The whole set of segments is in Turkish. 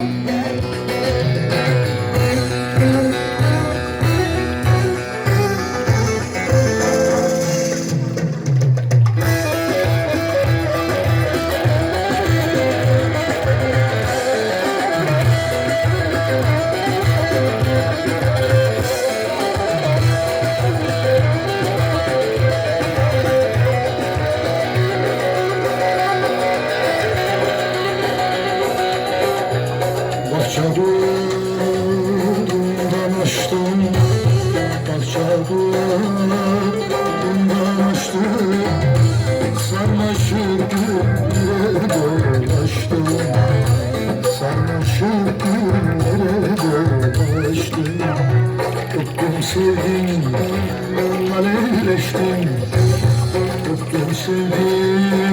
Yeah. Bahçadığından açtım Bahçadığından açtım Sarmaşık günlere dolaştım Sarmaşık günlere dolaştım Öptüm sevdim alevleştim Öptüm sevdim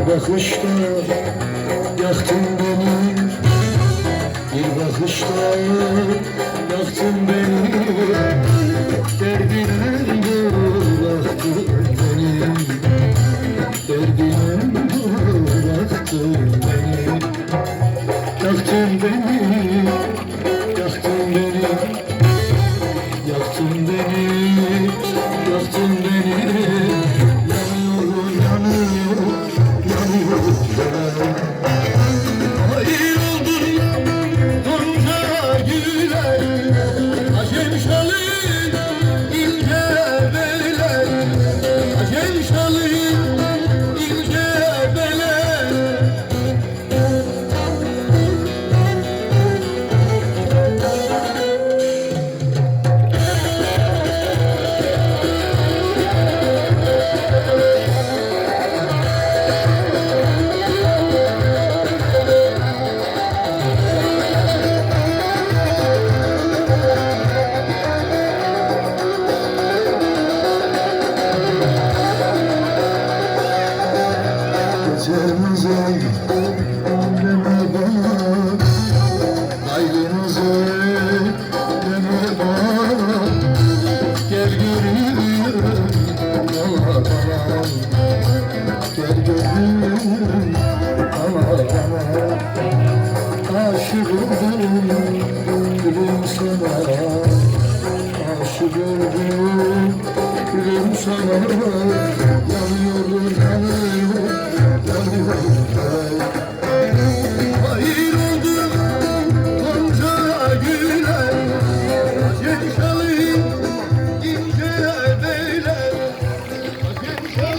Bir bakışta yaktın beni. Bir bakışta yaktın beni. Derdine bıraktın beni. Derdine gördüm gülüm sana Aşı gördüm gülüm sana Yanıyordun hani